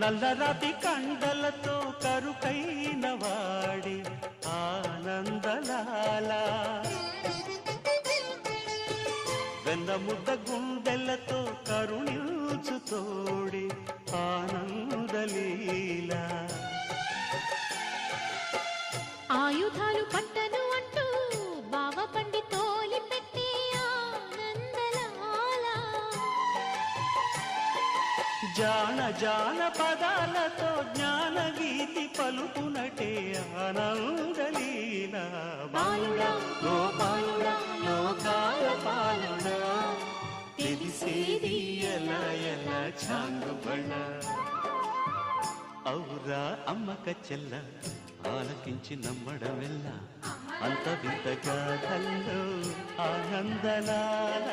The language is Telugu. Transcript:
నల్లరాతి కండలతో కరుకైన వాడి ఆనందలాల. వెన్న గుండెలతో కరుణించు తోడి ఆనందలీలా. ఆయుధాలు పట్టు జాన జాన పదాలతో జ్ఞాన గీతి పలుకునటే ఆనందలీల బాలుడా గోపాలుడా లోకాల పాలుడా తెలిసేది ఎలా ఎలా చాంగుబళ్ళ ఔరా అమ్మక చెల్ల ఆలకించి నమ్మడమెల్ల. అంత వింత గాథల్లో ఆనందలాల